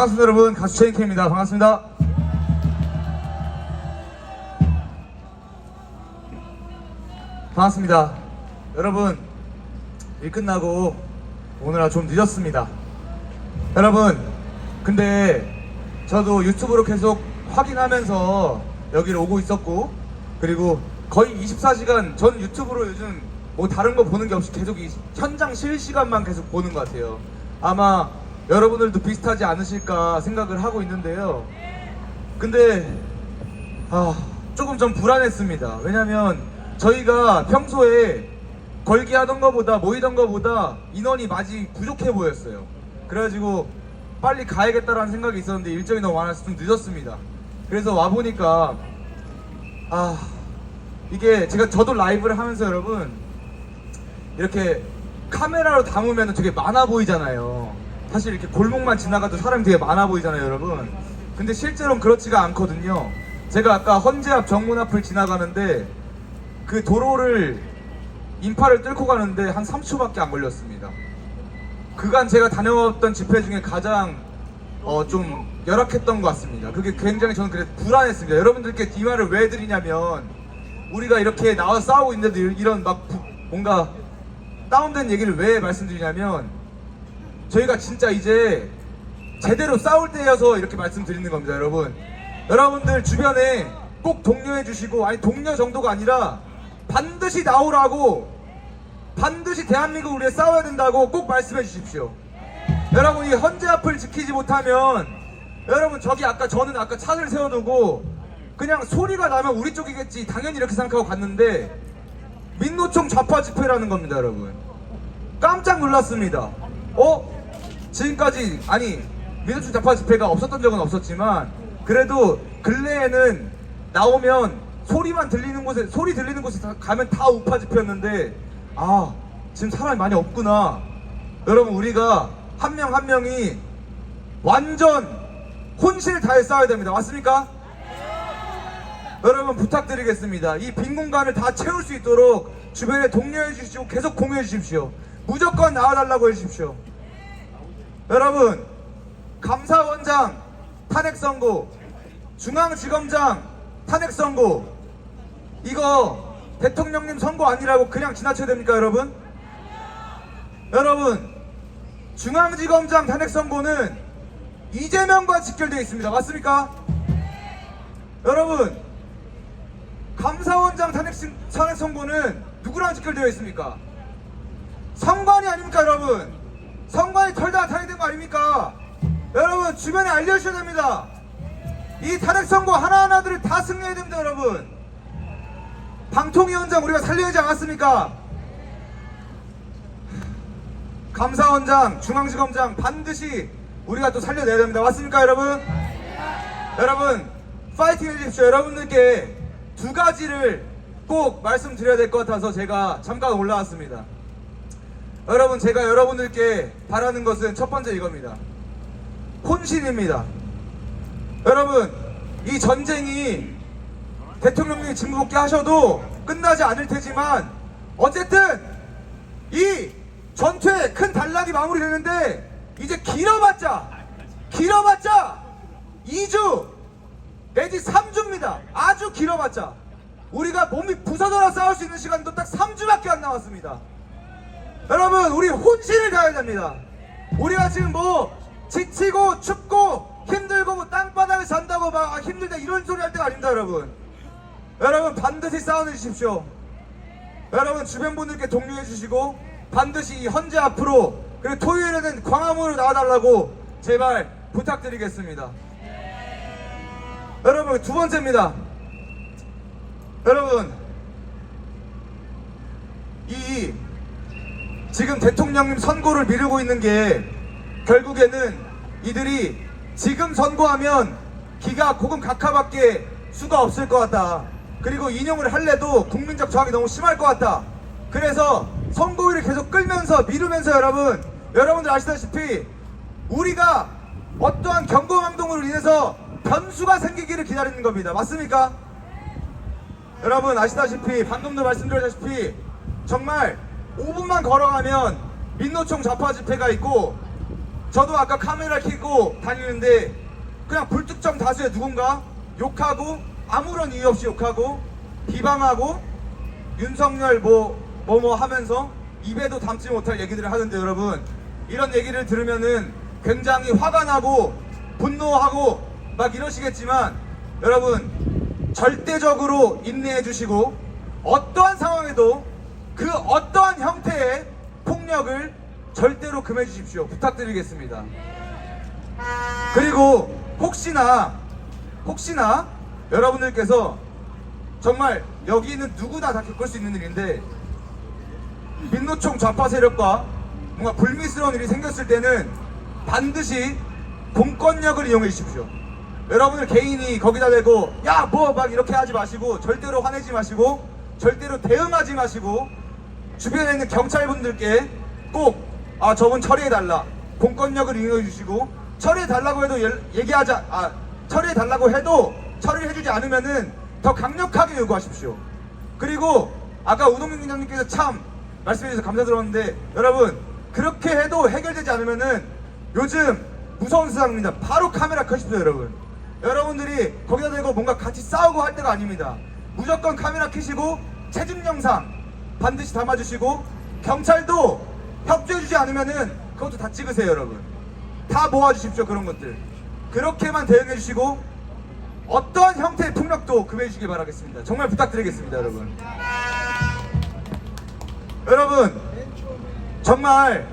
반갑습니다 여러분 가수 체인케입니다. 반갑습니다. 반갑습니다. 여러분 일 끝나고 오늘아 좀 늦었습니다. 여러분 근데 저도 유튜브로 계속 확인하면서 여기를 오고 있었고 그리고 거의 24시간 전 유튜브로 요즘 뭐 다른 거 보는 게 없이 계속 이 현장 실시간만 계속 보는 것 같아요. 아마 여러분들도 비슷하지 않으실까 생각을 하고 있는데요. 근데 아 조금 좀 불안했습니다. 왜냐면 저희가 평소에 걸기 하던 것보다 모이던 것보다 인원이 많이 부족해 보였어요. 그래가지고 빨리 가야겠다라는 생각이 있었는데 일정이 너무 많아서 좀 늦었습니다. 그래서 와 보니까 아 이게 제가 저도 라이브를 하면서 여러분 이렇게 카메라로 담으면 되게 많아 보이잖아요. 사실 이렇게 골목만 지나가도 사람이 되게 많아 보이잖아요, 여러분. 근데 실제로는 그렇지가 않거든요. 제가 아까 헌재 앞 정문 앞을 지나가는데 그 도로를 인파를 뚫고 가는데 한 3초밖에 안 걸렸습니다. 그간 제가 다녀왔던 집회 중에 가장 어, 좀 열악했던 것 같습니다. 그게 굉장히 저는 그래 불안했습니다. 여러분들께 이 말을 왜 드리냐면 우리가 이렇게 나와 서 싸우고 있는데도 이- 이런 막 부- 뭔가 다운된 얘기를 왜 말씀드리냐면 저희가 진짜 이제 제대로 싸울 때여서 이렇게 말씀드리는 겁니다, 여러분. 여러분들 주변에 꼭 독려해 주시고 아니 독려 정도가 아니라 반드시 나오라고 반드시 대한민국 우리가 싸워야 된다고 꼭 말씀해 주십시오. 여러분 이 헌재 앞을 지키지 못하면 여러분 저기 아까 저는 아까 차를 세워두고 그냥 소리가 나면 우리 쪽이겠지 당연히 이렇게 생각하고 갔는데 민노총 좌파 집회라는 겁니다 여러분 깜짝 놀랐습니다 어? 지금까지 아니 민노총 좌파 집회가 없었던 적은 없었지만 그래도 근래에는 나오면 소리만 들리는 곳에 소리 들리는 곳에 다 가면 다 우파 집회였는데 아 지금 사람이 많이 없구나 여러분 우리가 한 명한 명이 완전 혼신을 다해 싸워야 됩니다 맞습니까? 여러분 부탁드리겠습니다. 이 빈 공간을 다 채울 수 있도록 주변에 독려해 주시고 계속 공유해 주십시오. 무조건 나와달라고 해 주십시오. 여러분 감사원장 탄핵 선고, 중앙지검장 탄핵 선고 이거 대통령님 선고 아니라고 그냥 지나쳐야 됩니까, 여러분? 여러분 중앙지검장 탄핵 선고는 이재명과 직결되어 있습니다. 맞습니까? 여러분 감사원장 탄핵, 신- 탄핵 선고는 누구랑 직결되어 있습니까? 성관이 아닙니까 여러분? 성관이 털다 탄핵된 거 아닙니까? 여러분 주변에 알려주셔야 됩니다. 이 탄핵 선고 하나하나들을 다 승리해야 됩니다 여러분. 방통위원장 우리가 살려야 하지 않았습니까? 감사원장, 중앙지검장 반드시 우리가 또 살려내야 됩니다. 맞습니까 여러분? 여러분 파이팅 해주십시오 여러분들께 두 가지를 꼭 말씀드려야 될 것 같아서 제가 잠깐 올라왔습니다 여러분 제가 여러분들께 바라는 것은 첫 번째 이겁니다 혼신입니다 여러분 이 전쟁이 대통령님이 직무복귀 하셔도 끝나지 않을 테지만 어쨌든 이 전투의 큰 단락이 마무리되는데 이제 길어봤자 길어봤자 2주 내지 3주입니다. 아주 길어봤자 우리가 몸이 부서져라 싸울 수 있는 시간도 딱 3주밖에 안 남았습니다. 여러분 우리 혼신을 다해야 됩니다. 우리가 지금 뭐 지치고 춥고 힘들고 뭐 땅바닥에 잔다고 막 아, 힘들다 이런 소리 할 때가 아닙니다 여러분. 여러분 반드시 싸워내 주십시오. 여러분 주변 분들께 독려해 주시고 반드시 이 헌재 앞으로 그리고 토요일에는 광화문으로 나와달라고 제발 부탁드리겠습니다. 여러분 두 번째입니다. 여러분 이 지금 대통령님 선고를 미루고 있는 게 결국에는 이들이 지금 선고하면 기가 고금 각하밖에 수가 없을 것 같다. 그리고 인용을 할래도 국민적 저항이 너무 심할 것 같다. 그래서 선고일을 계속 끌면서 미루면서 여러분 여러분들 아시다시피 우리가 어떠한 경고망동으로 인해서 변수가 생기기를 기다리는 겁니다. 맞습니까? 여러분 아시다시피 방금도 말씀드렸다시피 정말 5분만 걸어가면 민노총 좌파 집회가 있고 저도 아까 카메라 켜고 다니는데 그냥 불특정 다수의 누군가 욕하고 아무런 이유 없이 욕하고 비방하고 윤석열 뭐뭐 뭐 하면서 입에도 담지 못할 얘기들을 하는데 여러분. 이런 얘기를 들으면은 굉장히 화가 나고 분노하고 막 이러시겠지만 여러분 절대적으로 인내해 주시고 어떠한 상황에도 그 어떠한 형태의 폭력을 절대로 금해 주십시오 부탁드리겠습니다 그리고 혹시나 혹시나 여러분들께서 정말 여기 있는 누구나 다 겪을 수 있는 일인데 민노총 좌파 세력과 뭔가 불미스러운 일이 생겼을 때는 반드시 공권력을 이용해 주십시오. 여러분들 개인이 거기다 대고 야 뭐 막 이렇게 하지 마시고 절대로 화내지 마시고 절대로 대응하지 마시고 주변에 있는 경찰분들께 꼭 아 저분 처리해 달라 공권력을 이용해 주시고 처리해 달라고 해도 예- 얘기하자 아 처리해 달라고 해도 처리를 해주지 않으면은 더 강력하게 요구하십시오. 그리고 아까 우동민 위원장님께서 참 말씀해 주셔서 감사드렸는데 여러분 그렇게 해도 해결되지 않으면은 요즘 무서운 세상입니다. 바로 카메라 켜십시오 여러분. 여러분들이 거기다 대고 뭔가 같이 싸우고 할 때가 아닙니다. 무조건 카메라 켜시고 체증 영상 반드시 담아주시고 경찰도 협조해주지 않으면은 그것도 다 찍으세요 여러분. 다 모아주십시오 그런 것들. 그렇게만 대응해주시고 어떠한 형태의 폭력도 금해주시기 바라겠습니다. 정말 부탁드리겠습니다 여러분. 여러분 정말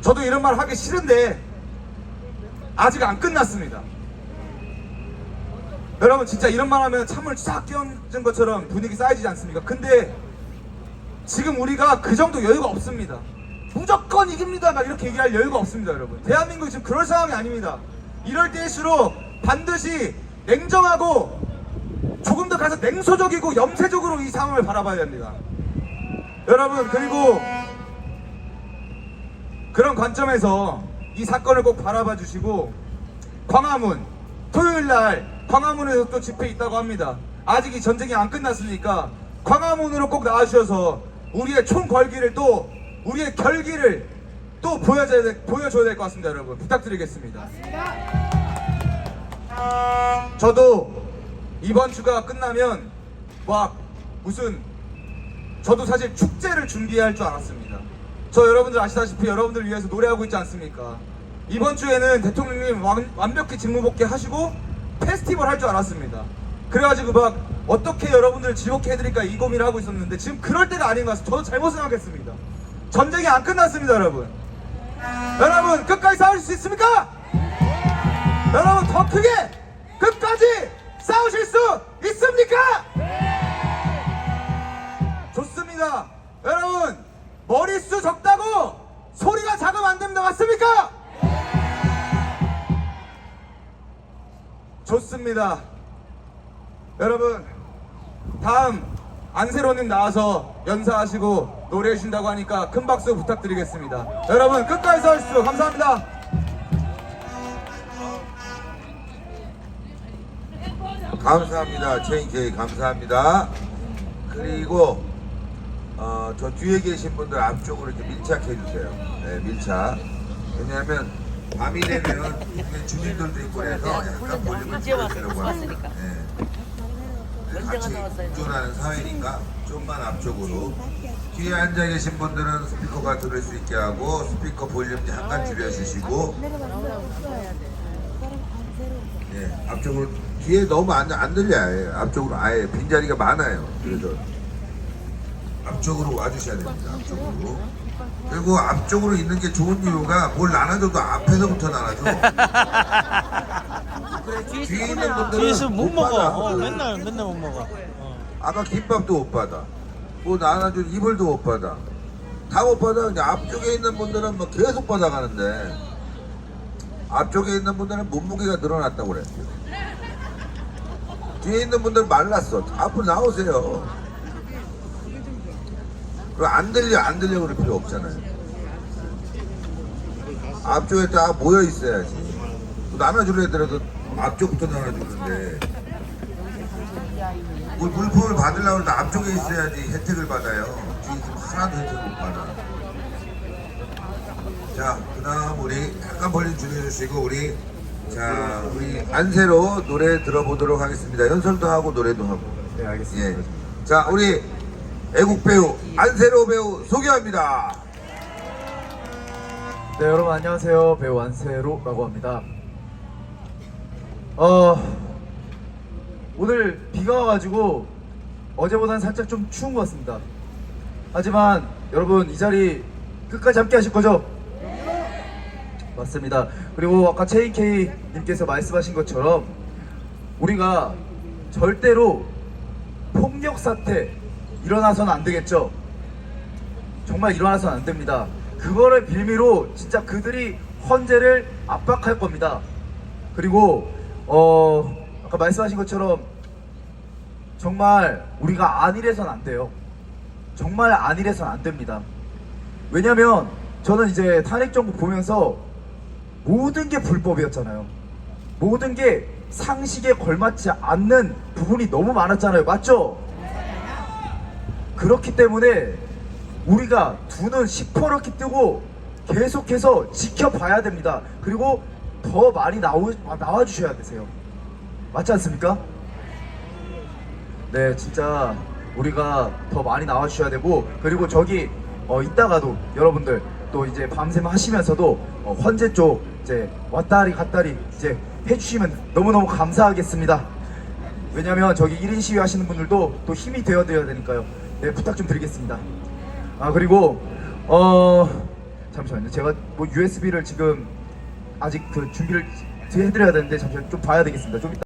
저도 이런 말 하기 싫은데 아직 안 끝났습니다. 여러분 진짜 이런 말 하면 찬물 싹 끼얹은 것처럼 분위기 쌓이지 않습니까? 근데 지금 우리가 그 정도 여유가 없습니다. 무조건 이깁니다. 막 이렇게 얘기할 여유가 없습니다, 여러분. 대한민국이 지금 그럴 상황이 아닙니다. 이럴 때일수록 반드시 냉정하고 조금 더 가서 냉소적이고 염세적으로 이 상황을 바라봐야 됩니다. 여러분 그리고 그런 관점에서 이 사건을 꼭 바라봐 주시고 광화문 토요일 날 광화문에서 또 집회 있다고 합니다. 아직 이 전쟁이 안 끝났으니까 광화문으로 꼭 나와주셔서 우리의 총 걸기를 또 우리의 결기를 또 보여줘야, 될- 보여줘야 될 것 같습니다, 여러분. 부탁드리겠습니다. 저도 이번 주가 끝나면 막 무슨 저도 사실 축제를 준비할 줄 알았습니다. 저 여러분들 아시다시피 여러분들 위해서 노래하고 있지 않습니까? 이번 주에는 대통령님 완, 완벽히 직무복귀 하시고 페스티벌 할 줄 알았습니다. 그래가지고 막 어떻게 여러분들을 즐겁게 해드릴까 이 고민을 하고 있었는데 지금 그럴 때가 아닌 것 같습니다. 저도 잘못 생각했습니다. 전쟁이 안 끝났습니다, 여러분. 여러분 끝까지 싸울 수 있습니까? 여러분 더 크게 끝까지 싸우실 수 있습니까? 좋습니다. 여러분 머릿수 적다고 소리가 작으면 안 됩니다. 맞습니까? 좋습니다. 여러분 다음 안세로님 나와서 연사하시고 노래해 주신다고 하니까 큰 박수 부탁드리겠습니다. 여러분 끝까지 서주십시오. 감사합니다. 감사합니다. 체인케이 감사합니다. 그리고 어, 저 뒤에 계신 분들 앞쪽으로 이렇게 밀착해 주세요. 네, 밀착. 왜냐하면 밤이 되면 주민들도 있고 그래서 약간 볼륨을 줄여주려고 합니다. 네. 같이 공존하는 사회니까 좀만 앞쪽으로. 뒤에 앉아 계신 분들은 스피커가 들을 수 있게 하고 스피커 볼륨 약간 줄여주시고 예, 앞쪽으로 뒤에 너무 안, 안 들려 요 앞쪽으로 아예 빈자리가 많아요. 그래서 앞쪽으로 와주셔야 됩니다. 앞쪽으로. 그리고 앞쪽으로 있는 게 좋은 이유가 뭘 나눠줘도 앞에서부터 나눠줘. 뒤에 있는 분들은 뒤에서 못 먹어. 받아. 어, 맨날 맨날 못 먹어. 어. 아까 김밥도 못 받아. 뭐 나눠준 이불도 못 받아. 다 못 받아. 근데 앞쪽에 있는 분들은 뭐 계속 받아가는데 앞쪽에 있는 분들은 몸무게가 늘어났다고 그랬어요. 뒤에 있는 분들은 말랐어. 앞으로 나오세요. 그안 들려 안 들려 그럴 필요 없잖아요. 앞쪽에 다 모여 있어야지. 나눠주려 하더라도 앞쪽부터 나눠주는데 물, 물품을 받으려고 해도 앞쪽에 있어야지 혜택을 받아요. 뒤에 있으면 하나도 혜택을 못 받아. 자, 그 다음 우리 약간 벌리 줄여주시고 우리 자 우리 안세로 노래 들어보도록 하겠습니다. 연설도 하고 노래도 하고. 네, 알겠습니다. 예. 자, 우리 애국 배우 안세로 배우 소개합니다. 네 여러분 안녕하세요 배우 안세로라고 합니다 어 오늘 비가 와가지고 어제보다는 살짝 좀 추운 것 같습니다 하지만 여러분 이 자리 끝까지 함께 하실 거죠? 맞습니다 그리고 아까 체인케이 님께서 말씀하신 것처럼 우리가 절대로 폭력 사태 일어나서는 안 되겠죠? 정말 일어나서는 안 됩니다. 그거를 빌미로 진짜 그들이 헌재를 압박할 겁니다. 그리고 어 아까 말씀하신 것처럼 정말 우리가 안일해서는 안 돼요. 정말 안일해서는 안 됩니다. 왜냐면 저는 이제 탄핵 정부 보면서 모든 게 불법이었잖아요. 모든 게 상식에 걸맞지 않는 부분이 너무 많았잖아요. 맞죠? 그렇기 때문에 우리가 두 눈 시퍼렇게 뜨고 계속해서 지켜봐야 됩니다. 그리고 더 많이 나오, 아, 나와주셔야 되세요. 맞지 않습니까? 네, 진짜 우리가 더 많이 나와주셔야 되고 그리고 저기 어, 이따가도 여러분들 또 이제 밤샘 하시면서도 어, 헌재 쪽 이제 왔다리 갔다리 이제 해주시면 너무너무 감사하겠습니다. 왜냐면 저기 1인 시위 하시는 분들도 또 힘이 되어 드려야 되니까요. 네, 부탁 좀 드리겠습니다. 아, 그리고 어 잠시만요. 제가 뭐 USB를 지금 아직 그 준비를 해드려야 되는데 잠시만 좀 봐야 되겠습니다. 좀 이따